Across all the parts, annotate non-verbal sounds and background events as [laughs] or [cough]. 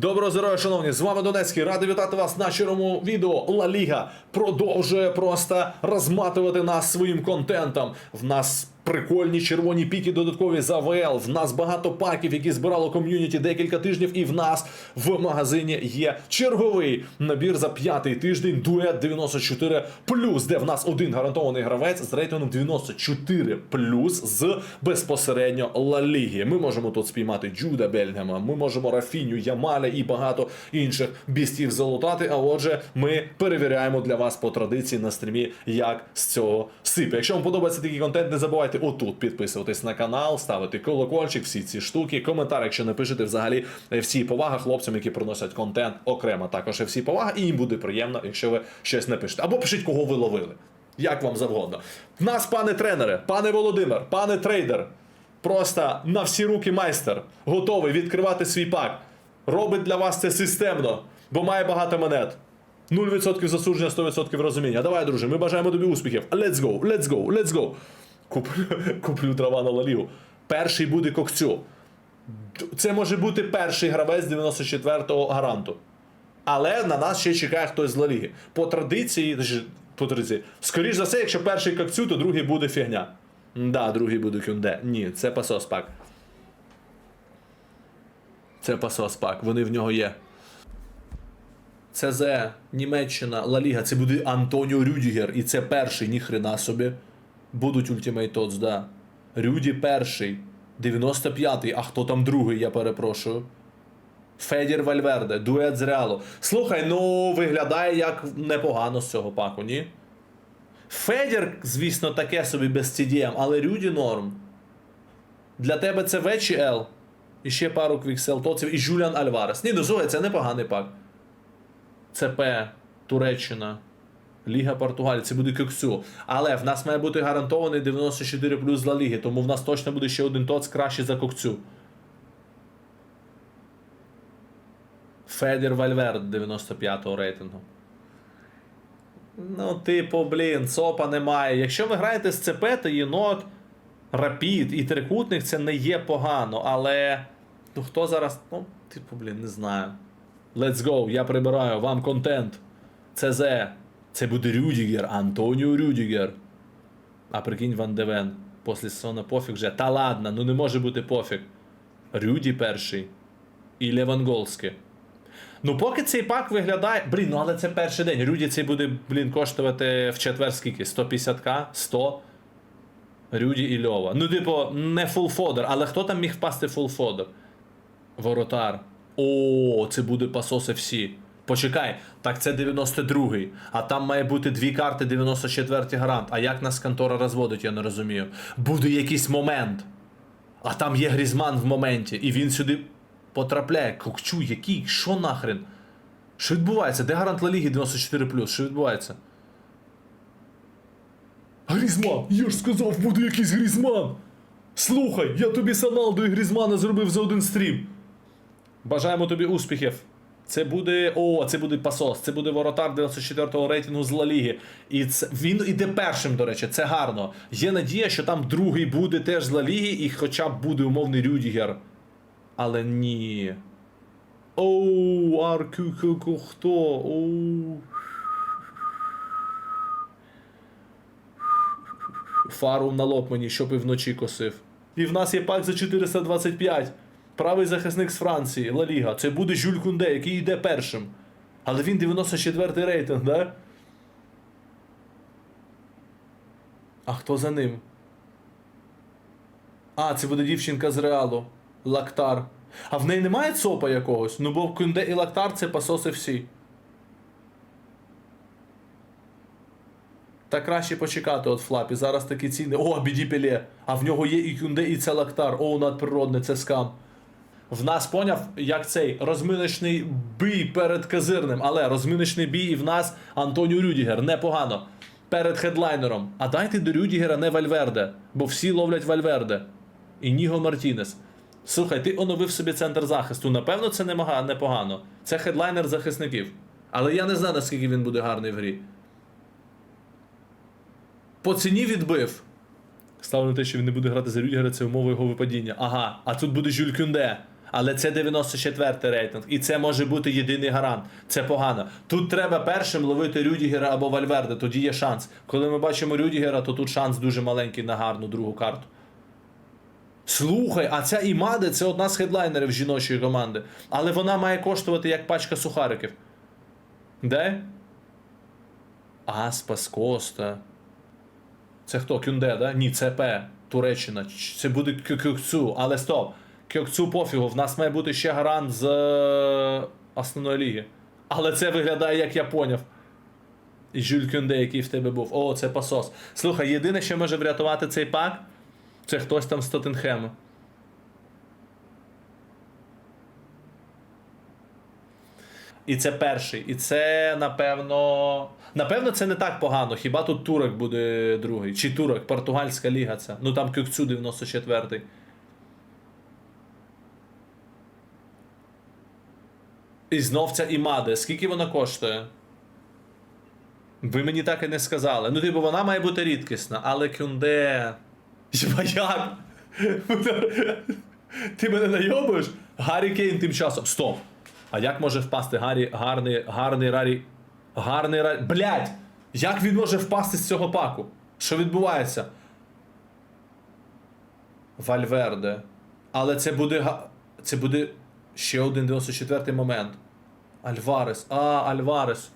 Доброго здоров'я, шановні! З вами Донецький. Радий вітати вас на щирому відео. Ла Ліга продовжує просто розматувати нас своїм контентом. В нас прикольні червоні піки додаткові за ВЛ. В нас багато паків, які збирало ком'юніті декілька тижнів. І в нас в магазині є черговий набір за п'ятий тиждень. Дует 94 де в нас один гарантований гравець з рейтингом 94 з безпосередньо Ла Ліги. Ми можемо тут спіймати Джуда Бельгема, ми можемо Рафіню, Ямаля і багато інших бістів залутати. А отже, ми перевіряємо для вас по традиції на стрімі, як з цього сипе. Якщо вам подобається такий контент, не забувайте отут підписуватись на канал, ставити колокольчик, всі ці штуки, коментар, якщо не пишете взагалі е, всі повага хлопцям, які приносять контент окремо. Також і всі повага, і їм буде приємно, якщо ви щось не пишете. Або пишіть, кого ви ловили. Як вам завгодно. Нас, пане тренере, пане Володимир, пане трейдер. Просто на всі руки майстер, готовий відкривати свій пак. Робить для вас це системно, бо має багато монет. 0% засудження, 100% розуміння. Давай, друже, ми бажаємо тобі успіхів. Let's go, let's go, let's go. Куплю, куплю трава на лалігу. Перший буде кокцю. Це може бути перший гравець 94-го гаранту. Але на нас ще чекає хтось з Ла Ліги. По традиції, по традиції, скоріш за все, якщо перший кокцю, то другий буде фігня. Да, другий буде кюнде. Ні, це пасос пак. Це пасос пак, вони в нього є. ЦЗ, Німеччина, Ла Ліга, це буде Антоніо Рюдігер, і це перший, ніхрена собі. Будуть Ultimate Odds, да. Рюді перший. 95-й, а хто там другий, я перепрошую. Федір Вальверде, дует з Реалу. Слухай, ну виглядає як непогано з цього паку, ні? Федір, звісно, таке собі без CDM, але Рюді норм. Для тебе це В чи Л? І ще пару квікселтоців, і Жуліан Альварес. Ні, ну слухай, це непоганий пак. ЦП, Туреччина, Ліга Португалії, це буде кексю. Але в нас має бути гарантований 94 плюс Ла Ліги, тому в нас точно буде ще один тоц краще за кокцю. Федір Вальверд 95-го рейтингу. Ну, типу, блін, ЦОПа немає. Якщо ви граєте з ЦП, то єнот, Рапід і трикутник це не є погано, але. Ну хто зараз. Ну, типу, блін, не знаю. Let's go, я прибираю, вам контент. ЦЗ. Це буде Рюдігер, Антоніо Рюдігер. А прикинь Ван Девен. Після сезону пофіг вже. Та ладно, ну не може бути пофіг. Рюді перший. І Леванголський. Ну, поки цей пак виглядає. Блін, ну але це перший день. Рюді цей буде, блін, коштувати в четвер скільки? 150к? 100? Рюді і Льова. Ну, типу, не фулфодер, але хто там міг впасти фулфодер? Воротар. О, це буде пасос FC. Почекай, так це 92-й. А там має бути дві карти 94-й гарант. А як нас контора розводить, я не розумію. Буде якийсь момент. А там є Грізман в моменті, і він сюди потрапляє. Кокчу, який? Що нахрен? Що відбувається? Де гарант Ла Ліги 94 Що відбувається? Грізман! Я ж сказав, буде якийсь Грізман! Слухай, я тобі Саналду і Грізмана зробив за один стрім. Бажаємо тобі успіхів. Це буде. О, це буде пасос, це буде воротар 94-го рейтингу з Ла Ліги. І це він іде першим, до речі, це гарно. Є надія, що там другий буде теж з Ла Ліги, і хоча б буде умовний Рюдігер. Але ні. Оу, аркю хто? Оу. Фару на лоб мені, щоб і вночі косив. І в нас є пак за 425. Правий захисник з Франції, Ла Ліга. Це буде Жюль Кунде, який йде першим. Але він 94-й рейтинг, да? А хто за ним? А, це буде дівчинка з Реалу. Лактар. А в неї немає ЦОПа якогось? Ну бо Кунде і Лактар це пасоси всі. Та краще почекати от флапі. Зараз такі ціни. О, біді піле. А в нього є і Кюнде, і це Лактар. О, надприродне, це скам. В нас поняв, як цей розминочний бій перед казирним, але розминочний бій і в нас Антоніо Рюдігер. Непогано. Перед хедлайнером. А дайте до Рюдігера не Вальверде, бо всі ловлять Вальверде. І Ніго Мартінес. Слухай, ти оновив собі центр захисту. Напевно, це непогано. Це хедлайнер захисників. Але я не знаю, наскільки він буде гарний в грі. По ціні відбив. Ставлю на те, що він не буде грати за Рюдігера, це умова його випадіння. Ага, а тут буде Жюль Кюнде. Але це 94 й рейтинг, і це може бути єдиний гарант. Це погано. Тут треба першим ловити Рюдігера або Вальверде, тоді є шанс. Коли ми бачимо Рюдігера, то тут шанс дуже маленький на гарну другу карту. Слухай, а ця Імаде це одна з хедлайнерів жіночої команди. Але вона має коштувати як пачка сухариків. Де? Аспас Коста. Це хто? Кюнде, да? Ні, це П. Туреччина. Це буде Кюкюкцу. Але стоп. Кюкцу пофігу. В нас має бути ще гарант з е, основної ліги. Але це виглядає, як я поняв. І Жюль Кюнде, який в тебе був. О, це пасос. Слухай, єдине, що може врятувати цей пак, це хтось там з Тоттенхему. І це перший. І це, напевно. Напевно, це не так погано. Хіба тут турок буде другий? Чи турок, португальська ліга це. Ну там Кюкцю 94-й. І знов ця Імаде. Скільки вона коштує? Ви мені так і не сказали. Ну, типу, вона має бути рідкісна, але кюнде. Хіба як? Ти мене найобуєш? Гаррі Кейн тим часом. Стоп! А як може впасти Гаррі, гарний, гарний Рарі. Гарний Рарі. Блять! Як він може впасти з цього паку? Що відбувається? Вальверде. Але це буде. Це буде ще один 94-й момент. Альварес. А, Альварес.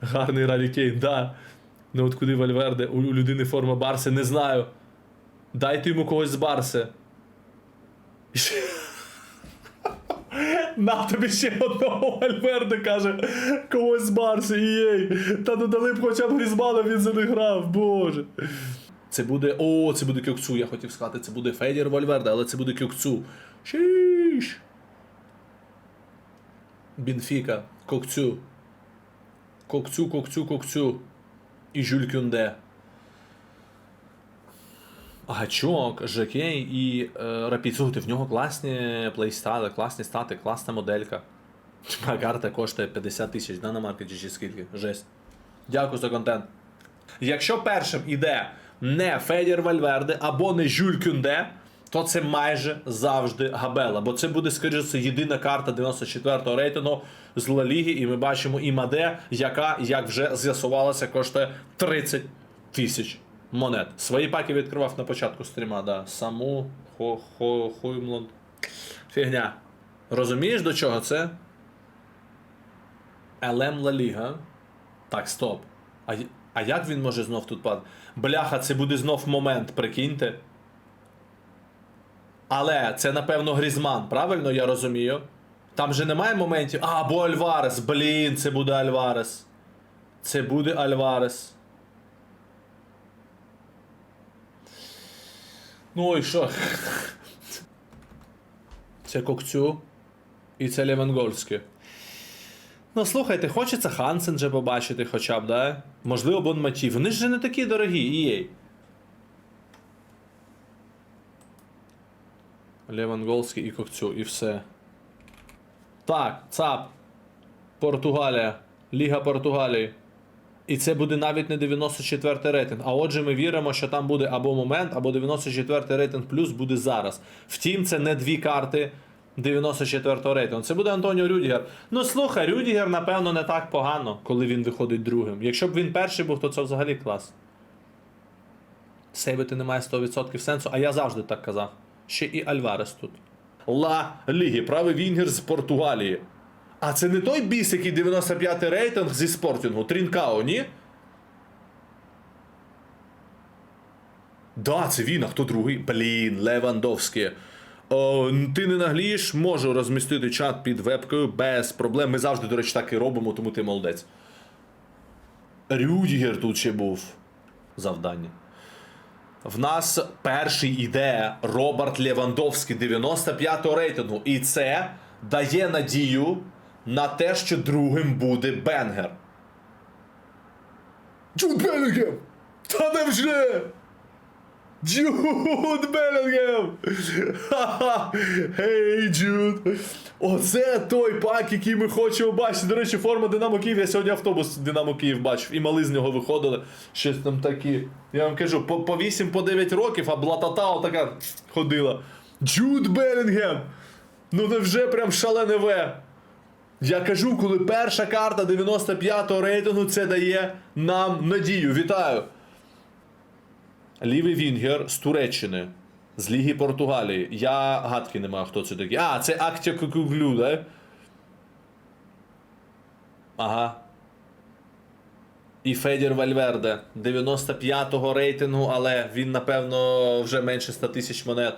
Гарний Рарі Кейн, да. Ну от куди Вальверде? У, людини форма Барси, не знаю. Дайте йому когось з Барси. [laughs] На тобі ще одного Вальверде каже, когось з Барси, їй. Та додали б хоча б Грізмана, він за не грав, боже. Це буде. О, це буде Кюкцу, я хотів сказати, це буде Федір Вальверде, але це буде Кюкцу. Шіш. Бінфіка, Кокцю. Кокцю, Кокцю, Кокцю. І Жюль Кюнде. Гачок, Жекей і е. Слухайте, в нього класні плейстайли, класні стати, класна моделька. А карта коштує 50 тисяч, да, на маркеті чи скільки? Жесть. Дякую за контент. Якщо першим іде не Федір Вальверде або не Жюль Кюнде, то це майже завжди Габела. Бо це буде, скоріше, єдина карта 94-го рейтингу з Ла Ліги, і ми бачимо Імаде, яка, як вже з'ясувалося, коштує 30 тисяч монет. Свої паки відкривав на початку стріма, да. Саму хо, хо, Хоймланд. Фігня. Розумієш, до чого це? ЛМ Ла Ліга. Так, стоп. А, а як він може знов тут падати? Бляха, це буде знов момент, прикиньте. Але це, напевно, Грізман, правильно я розумію? Там же немає моментів. А, або Альварес. Блін, це буде Альварес. Це буде Альварес. Ну і що? Це Кокцю. І це Левенгольський. Ну, слухайте, хочеться Хансен же побачити хоча б, да? Можливо, Бонматі. Вони ж не такі дорогі, EA. Левангольський і Кокцю, і все. Так, ЦАП. Португалія. Ліга Португалії. І це буде навіть не 94 рейтинг. А отже, ми віримо, що там буде або момент, або 94 рейтинг плюс буде зараз. Втім, це не дві карти 94 рейтингу. Це буде Антоніо Рюдігер. Ну слухай, Рюдігер, напевно, не так погано, коли він виходить другим. Якщо б він перший був, то це взагалі клас. Сейвити немає 100% сенсу, а я завжди так казав. Ще і Альварес тут. Ла Ліги, правий Вінгер з Португалії. А це не той біс, який 95-й рейтинг зі спортінгу. Трінкао, ні? Да, це він, а хто другий? Блін, Левандовський. О, ти не наглієш, можу розмістити чат під вебкою без проблем. Ми завжди, до речі, так і робимо, тому ти молодець. Рюдігер тут ще був. Завдання. В нас перший іде Роберт Лєвандовський 95-го рейтингу. І це дає надію на те, що другим буде Бенгер. Джуд Белінгем! Та невже? Джуд Белінгем! Ха-ха! Гей, Джуд! Оце той пак, який ми хочемо бачити. До речі, форма Динамо Київ. Я сьогодні автобус Динамо Київ бачив, і мали з нього виходили. Щось там такі. Я вам кажу, по, по 8 по 9 років, а блатата отака ходила. Джуд Белінгем! Ну невже прям шалене В? Я кажу, коли перша карта 95-го рейтингу, це дає нам надію. Вітаю! Лівий Вінгер з Туреччини, з Ліги Португалії. Я гадки не маю, хто це такий. А, це Актя Кукуглю, да? Ага. І Федір Вальверде 95-го рейтингу, але він, напевно, вже менше 100 тисяч монет.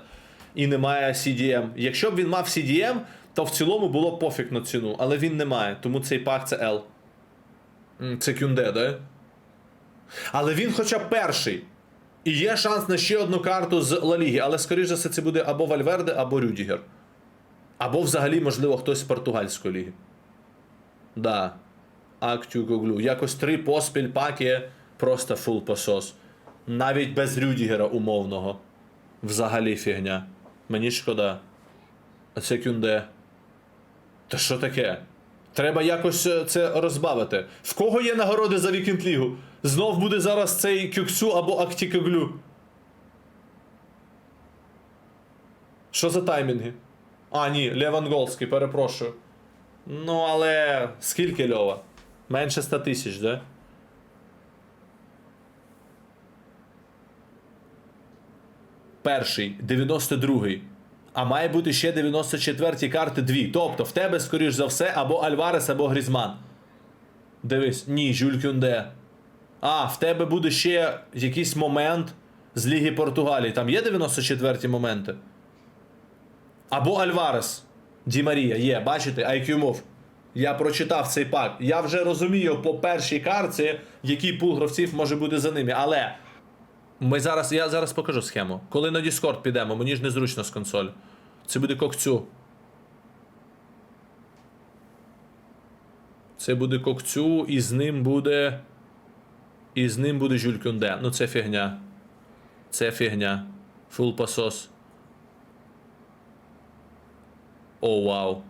І немає CDM. Якщо б він мав CDM, то в цілому було б пофіг на ціну, але він не має, тому цей пак це L. Це Кюнде, да? Але він хоча б перший. І є шанс на ще одну карту з Ла Ліги, але скоріш за все це буде або Вальверде, або Рюдігер. Або взагалі, можливо, хтось з португальської ліги. Да. Актюгоглю. Якось три поспіль паки просто фул посос. Навіть без Рюдігера умовного. Взагалі фігня. Мені шкода. А це кюнде. Та що таке? Треба якось е, це розбавити. В кого є нагороди за Вікенд Лігу? Знов буде зараз цей Кюксу або Актікоглю. Що за таймінги? А, ні, Леванголський, перепрошую. Ну, але скільки Льова? Менше 100 тисяч, да? Перший, 92-й. А має бути ще 94 карти дві. Тобто в тебе, скоріш за все, або Альварес, або Грізман. Дивись, ні, Жюль Кюнде. А, в тебе буде ще якийсь момент з Ліги Португалії. Там є 94 моменти? Або Альварес. Ді Марія, є, бачите, IQ Move. Я прочитав цей пак. Я вже розумію по першій карті, який пул гравців може бути за ними. Але ми зараз, я зараз покажу схему. Коли на Discord підемо, мені ж незручно з консоль. Це буде кокцю. Це буде кокцю, і з ним буде. І з ним буде Жюль Кюнде. Ну це фігня. Це фігня. Фул пасос. О, вау.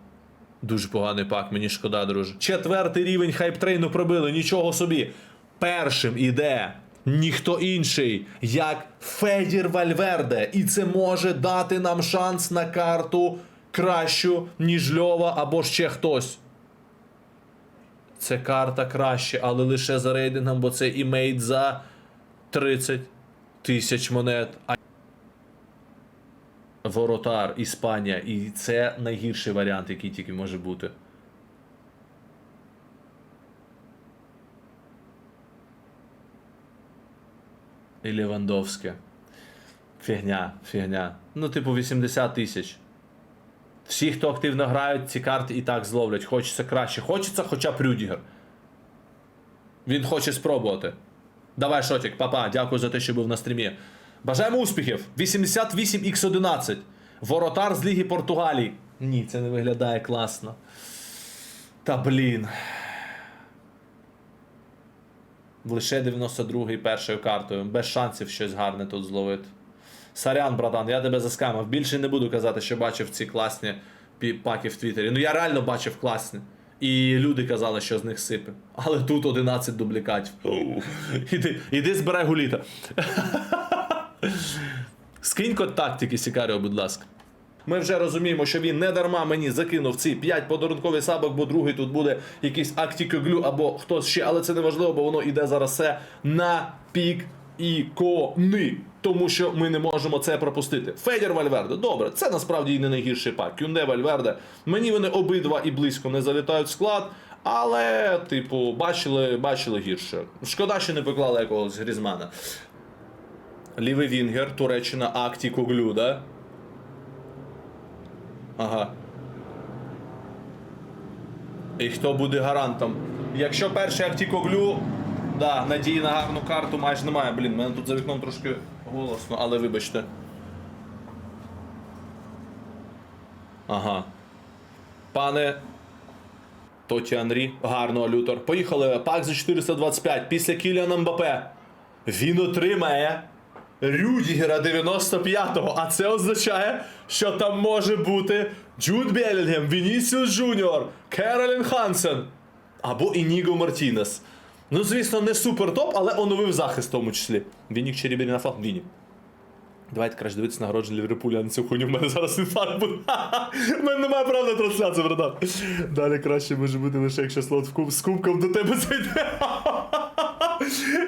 Дуже поганий пак, мені шкода, друже. Четвертий рівень хайптрейну пробили, нічого собі. Першим іде ніхто інший, як Федір Вальверде. І це може дати нам шанс на карту кращу, ніж Льова або ще хтось. Це карта краще, але лише за рейтингом, бо це імейт за 30 тисяч монет. Воротар, Іспанія. І це найгірший варіант, який тільки може бути. І Левандовське. Фігня, фігня. Ну, типу, 80 тисяч. Всі, хто активно грають, ці карти і так зловлять. Хочеться краще. Хочеться хоча б Рюдігер. Він хоче спробувати. Давай, Шотік, папа, дякую за те, що був на стрімі. Бажаємо успіхів! 88х11. Воротар з Ліги Португалії. Ні, це не виглядає класно. Та блін. Лише 92-й першою картою. Без шансів щось гарне тут зловити. Сорян, братан, я тебе заскамив. Більше не буду казати, що бачив ці класні паки в Твіттері. Ну я реально бачив класні. І люди казали, що з них сипе. Але тут 11 дублікатів. Іди, іди збирай гуліта. Скинь код тактики Сікаріо, будь ласка. Ми вже розуміємо, що він не дарма мені закинув ці 5 подарункових сабок, бо другий тут буде якийсь актікоглю або хтось ще, але це не важливо, бо воно йде зараз все на пік ікони. Тому що ми не можемо це пропустити. Федір Вальверде, добре, це насправді і не найгірший пак. Кюнде Вальверде. Мені вони обидва і близько не залітають в склад. Але, типу, бачили, бачили гірше. Шкода, що не поклали якогось Грізмана. Лівий Вінгер, Туреччина, Акті Коглю? Ага. І хто буде гарантом? Якщо перший Актікоглю, да, надії на гарну карту майже немає. Блін, мене тут за вікном трошки голосно, але вибачте. Ага. Пане Тоті Анрі, гарно, Лютер. Поїхали. Пак за 425 після Кіліана Мбапе. Він отримає Рюдігера 95-го. А це означає, що там може бути Джуд Белінгем, Вінісіус Джуніор, Керолін Хансен або Ініго Мартінес. Ну, звісно, не супер топ, але оновив захист в тому числі. Вінік чи Рібері на флаг? Вінік. Давайте краще дивитися нагородження Ліверпуля, а не цю хуйню. В мене зараз інфаркт буде. [laughs] У мене немає права на трансляцію, братан. Далі краще може бути лише якщо слот в куб з кубком до тебе зайде.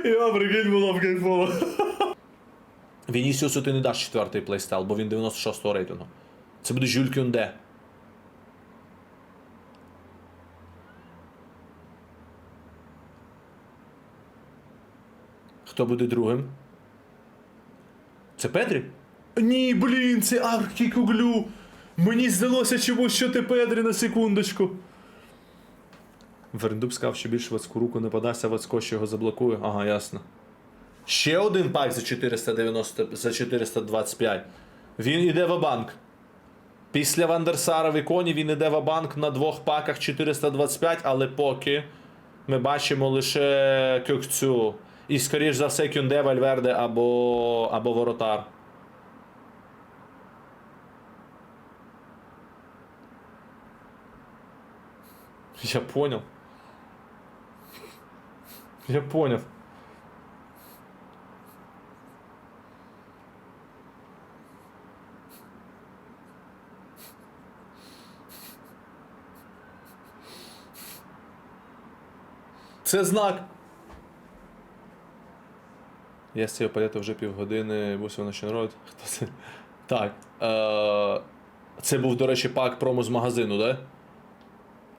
[laughs] Я прикинь, було б кайфово. [laughs] Вінісіусу ти не даш четвертий плейстайл, бо він 96-го рейтингу. Це буде Жюль Кюнде. Хто буде другим? Це Педрі? Ні, блін, це Аркікуглю. Мені здалося чомусь, що ти Педрі на секундочку. Верндуб сказав, що більше Вацьку руку не подасться, Вацько що його заблокує. Ага, ясно. Ще один пак за 490, за 425. Він іде в банк. Після Вандерсара в іконі він іде в банк на двох паках 425, але поки ми бачимо лише кюкцю. І, скоріш за все, Кюнде, Вальверде або, або Воротар. Я понял. Я понял. Це знак. Я з цієї палети вже півгодини, ось вона ще народ. [laughs] Хто це? Так. Е, це був, до речі, пак промо з магазину, да?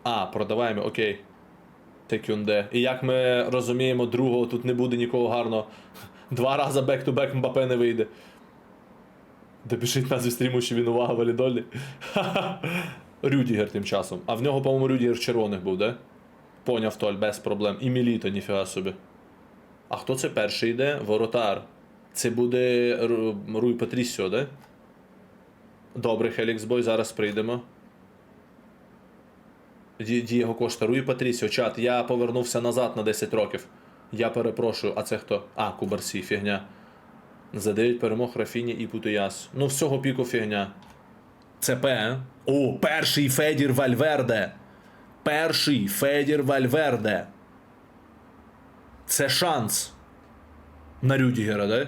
А, продаваємо, окей. Текюнде. І як ми розуміємо, другого тут не буде нікого гарного. [laughs] Два рази бек-ту-бек Мбапе не вийде. Допишіть назві стріму, що він увага валідольний. [laughs] Рюдігер тим часом. А в нього, по-моєму, Рюдігер червоних був, да? Поняв Толь, без проблем. І Міліто, ніфіга собі. А хто це перший йде? Воротар. Це буде Руй Патрісіо, да? Добре, Хеліксбой, зараз прийдемо. Дієго Кошта, Руї Патрісіо, чат, я повернувся назад на 10 років. Я перепрошую, а це хто? А, Кубарсі, фігня. За 9 перемог Рафіні і Путуяс. Ну, всього піку фігня. Це П. О, перший Федір Вальверде. Перший Федір Вальверде. Це шанс. На Рюдігера, да?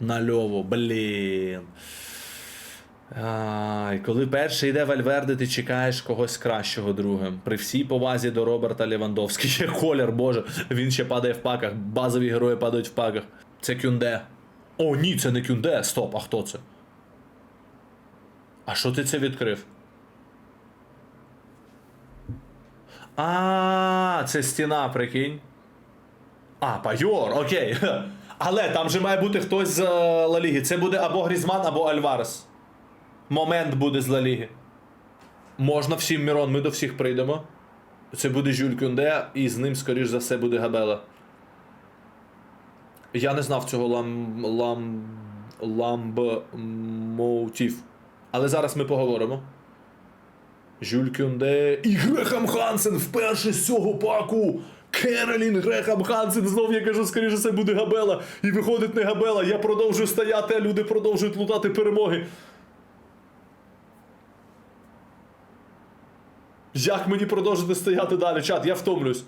На Льову, блін. Ай, коли перший йде Вальверде, ти чекаєш когось кращого другим. При всій повазі до Роберта Лівандовського. Ще колір, боже, він ще падає в паках. Базові герої падають в паках. Це Кюнде. О, ні, це не Кюнде. Стоп, а хто це? А що ти це відкрив? А, це стіна, прикинь. А, Пайор, окей. [laughs] Але там же має бути хтось з е, Ла Ліги. Це буде або Грізман, або Альварес. Момент буде з Ла Ліги. Можна всім Мірон, ми до всіх прийдемо. Це буде Жюль Кюнде, і з ним, скоріш за все, буде Габела. Я не знав цього лам. лам. ламб-моутів. Але зараз ми поговоримо. Жюль Кюнде і Грехам Хансен вперше з цього паку. Керолін Грехам Хансен. Знов я кажу, скоріше це буде Габела. І виходить не Габела. Я продовжую стояти, а люди продовжують лутати перемоги. Як мені продовжити стояти далі? Чат, я втомлюсь.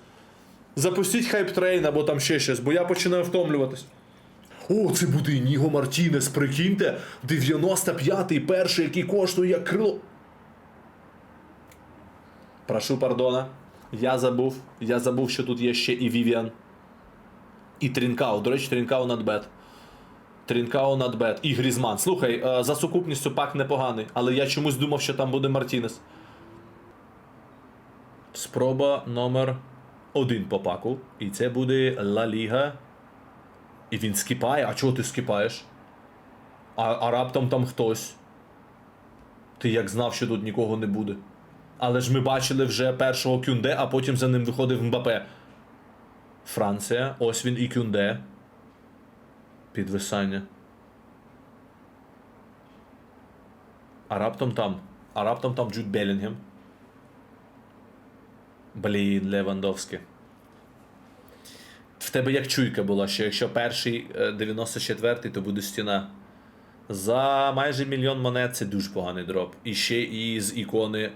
Запустіть хайп-трейн або там ще щось, бо я починаю втомлюватись. О, це буде Ніго Мартінес, прикиньте, 95-й перший, який коштує як крило. Прошу пардона. Я забув. Я забув, що тут є ще і Вівіан. І Трінкау. До речі, Трінкау надбет. Трінкау надбет. І Грізман. Слухай, е, за сукупністю пак непоганий, але я чомусь думав, що там буде Мартінес. Спроба номер один по паку. І це буде Ла Ліга. І він скіпає. А чого ти скіпаєш? А, а раптом там хтось. Ти як знав, що тут нікого не буде. Але ж ми бачили вже першого Кюнде, а потім за ним виходив Мбапе. Франція, ось він і Кюнде. Підвисання. А раптом там. А раптом там Джуд Белінгем. Блін, Левандовський. В тебе як чуйка була, що якщо перший е, 94-й, то буде стіна. За майже мільйон монет це дуже поганий дроп. І ще і з ікони.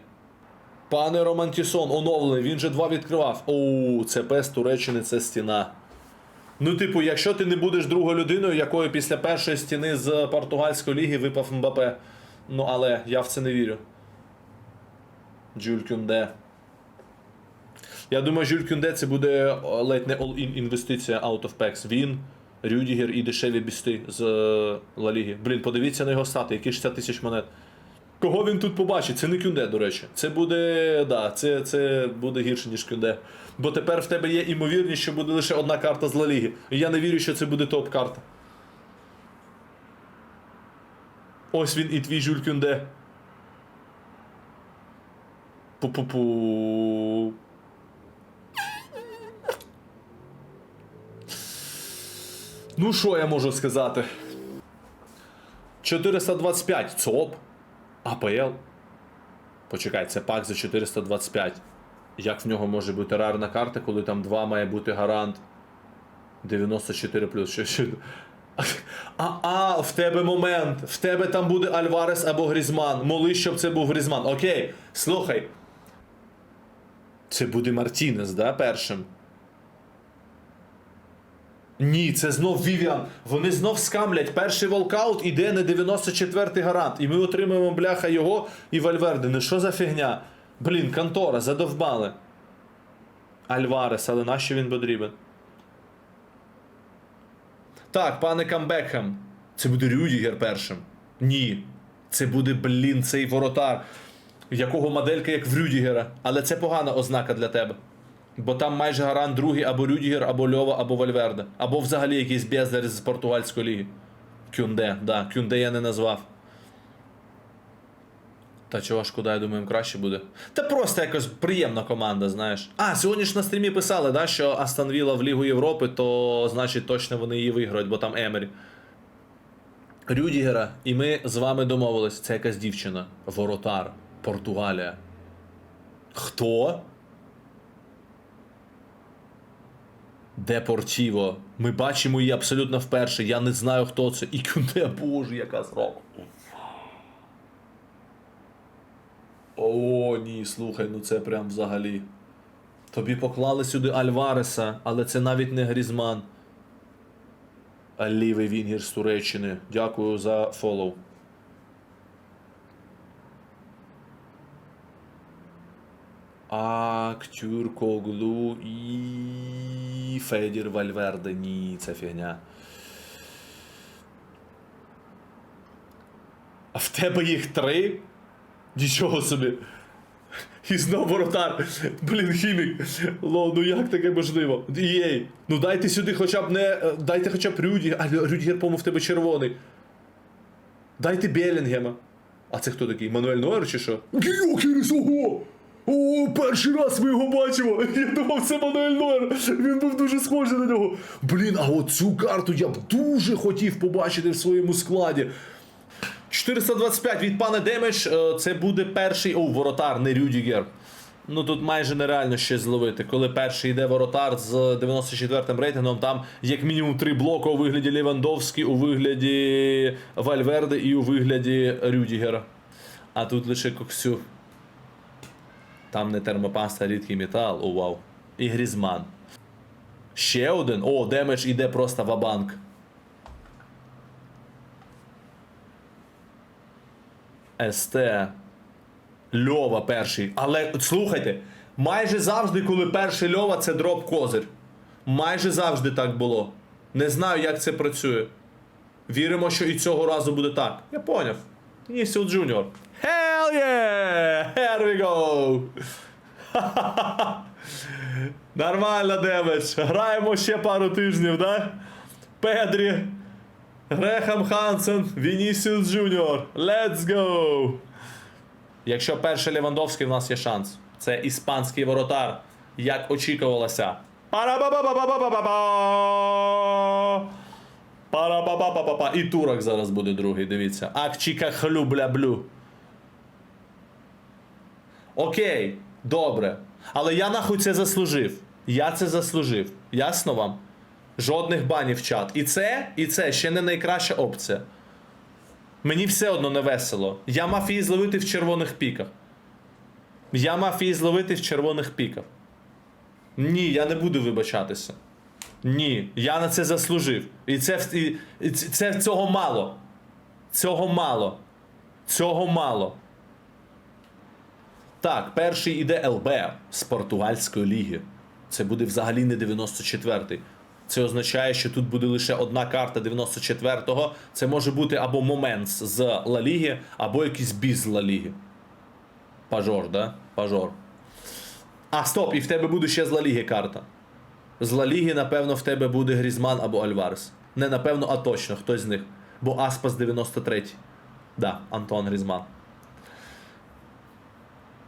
Пане Романтісон, оновлений, він же два відкривав. Оу, це пес Туреччини, це стіна. Ну, типу, якщо ти не будеш другою людиною, якою після першої стіни з португальської ліги випав Мбапе. Ну, але я в це не вірю. Джуль Кюнде. Я думаю, Жюль Кюнде це буде ледь не all-in інвестиція out of packs. Він, Рюдігер і дешеві бісти з е, Ла Ліги. Блін, подивіться на його стати, які 60 тисяч монет. Кого він тут побачить? Це не Кюнде, до речі. Це буде. Да, це, це буде гірше, ніж Кюнде. Бо тепер в тебе є імовірність, що буде лише одна карта з Ла Ліги. І я не вірю, що це буде топ-карта. Ось він і твій Жюль Кюнде. Пу-пу-пу. Ну, що я можу сказати? 425 ЦОП. АПЛ. Почекай, це пак за 425. Як в нього може бути рарна карта, коли там 2 має бути гарант? 94 плюс. Що? А, а, в тебе момент. В тебе там буде Альварес або Грізман. Молись, щоб це був Грізман. Окей, слухай. Це буде Мартінес, да, першим? Ні, це знов Вівіан. Вони знов скамлять. Перший волкаут іде на 94-й гарант. І ми отримуємо бляха його і Вальверде. Ну що за фігня? Блін, контора, задовбали. Альварес, але нащо він потрібен? Так, пане Камбекхем. Це буде Рюдігер першим. Ні. Це буде, блін, цей воротар, якого моделька як в Рюдігера. Але це погана ознака для тебе. Бо там майже гарант другий або Рюдігер, або Льова, або Вальверде. Або взагалі якийсь бездар з португальської ліги. Кюнде, да, Кюнде я не назвав. Та чого шкода, я думаю, їм краще буде. Та просто якось приємна команда, знаєш. А, сьогодні ж на стрімі писали, да, що Астон Вілла в Лігу Європи, то значить точно вони її виграють, бо там Емері. Рюдігера, і ми з вами домовились, це якась дівчина. Воротар, Португалія. Хто? Депортіво. Ми бачимо її абсолютно вперше. Я не знаю, хто це. І Кюнде, боже, яка зроба. О, ні, слухай, ну це прям взагалі. Тобі поклали сюди Альвареса, але це навіть не Грізман. А лівий Вінгер з Туреччини. Дякую за фоллоу. Актюр Коглу і Федір Вальверде. Ні, це фігня. А в тебе їх три? Нічого собі. І знов воротар. Блін, хімік. Ло, ну як таке можливо? Єй. Ну дайте сюди хоча б не. е, Дайте хоча б Рюді. А Рюдігер, по-моєму, в тебе червоний. Дайте Белінгема. А це хто такий? Мануель Нойер чи що? Геокеріс, ого! О, перший раз ми його бачимо. [laughs] Я думав, це Мануель Нойер. Він був дуже схожий на нього. Блін, а от цю карту я б дуже хотів побачити в своєму складі. 425 від пана Демедж, е, це буде перший. О, воротар, не Рюдігер. Ну тут майже нереально щось зловити. Коли перший йде воротар з 94-м рейтингом, там як мінімум три блоки у вигляді Лівандовський, у вигляді Вальверде і у вигляді Рюдігера. А тут лише Коксю. Там не термопаста, а рідкий метал. О, вау. І Грізман. Ще один. О, демедж іде просто в банк СТ. Льова перший. Але слухайте, майже завжди, коли перший Льова, це дроп козир. Майже завжди так було. Не знаю, як це працює. Віримо, що і цього разу буде так. Я поняв. Нісіл Джуніор. Hell yeah! Here we go! [laughs] Нормально, демедж. Граємо ще пару тижнів, да? Педрі. Грехам Хансен, Вінісіус Джуніор. Let's go! Якщо перший Левандовський, в нас є шанс. Це іспанський воротар, як очікувалося. Пара-ба-ба-ба-ба-ба. І турок зараз буде другий, дивіться. Акчіка хлю-бля-блю. Окей, добре. Але я нахуй це заслужив. Я це заслужив. Ясно вам? Жодних банів чат. І це, і це ще не найкраща опція. Мені все одно не весело. Я мав її зловити в червоних піках. Я мав її зловити в червоних піках. Ні, я не буду вибачатися. Ні, я на це заслужив. І це, і, і це цього мало. Цього мало. Цього мало. Так, перший іде ЛБ з португальської ліги. Це буде взагалі не 94-й. Це означає, що тут буде лише одна карта 94-го. Це може бути або Моментс з Ла Ліги, або якийсь біз Ла Ліги. Пажор, да? Пажор. А, стоп, і в тебе буде ще з Ла Ліги карта. З Ла Ліги, напевно, в тебе буде Грізман або Альварес. Не напевно, а точно, хтось з них. Бо Аспас 93. Да, Антон Грізман.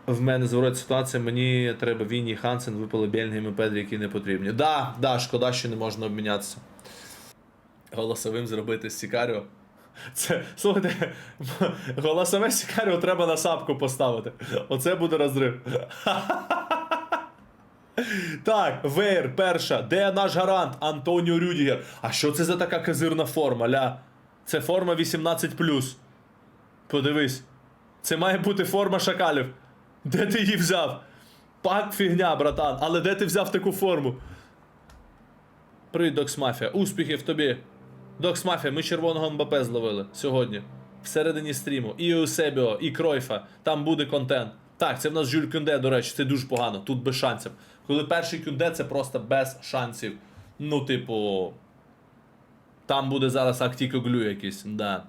В мене зворот ситуація, мені треба Вінні Хансен, випали Бельгіям і Педрі, які не потрібні. Да, да, шкода, що не можна обмінятися. Голосовим зробити Сікаріо. Це, слухайте, [laughs] голосове Сікаріо треба на сапку поставити. Оце буде розрив. [laughs] Так, Вейр, перша. Де наш гарант? Антоніо Рюдігер. А що це за така казирна форма, ля? Це форма 18. Подивись. Це має бути форма шакалів. Де ти її взяв? Пак фігня, братан. Але де ти взяв таку форму? Привіт, Докс Мафія. Успіхів тобі. Докс Мафія, ми червоного МБП зловили сьогодні. Всередині стріму. І Еусебіо, і Кройфа. Там буде контент. Так, це в нас Жюль Кюнде, до речі, це дуже погано. Тут без шансів. Коли перший Кюнде, це просто без шансів. Ну, типу. Там буде зараз Актікоглю якийсь, да.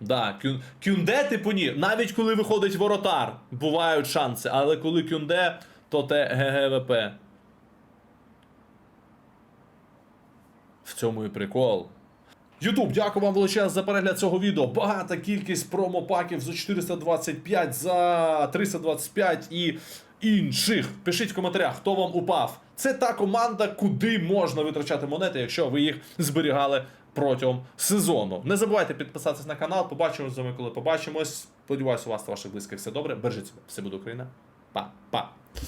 Да, кюн... Кюнде, типу, ні. Навіть коли виходить воротар, бувають шанси, але коли кюнде, то те ГГВП. В цьому і прикол. Ютуб, дякую вам величезно за перегляд цього відео. Багата кількість промопаків за 425, за 325 і інших. Пишіть в коментарях, хто вам упав. Це та команда, куди можна витрачати монети, якщо ви їх зберігали протягом сезону. Не забувайте підписатися на канал. Побачимось з вами, коли побачимось. Сподіваюся, у вас та ваших близьких все добре. Бережіть себе. Все буде Україна. Па-па.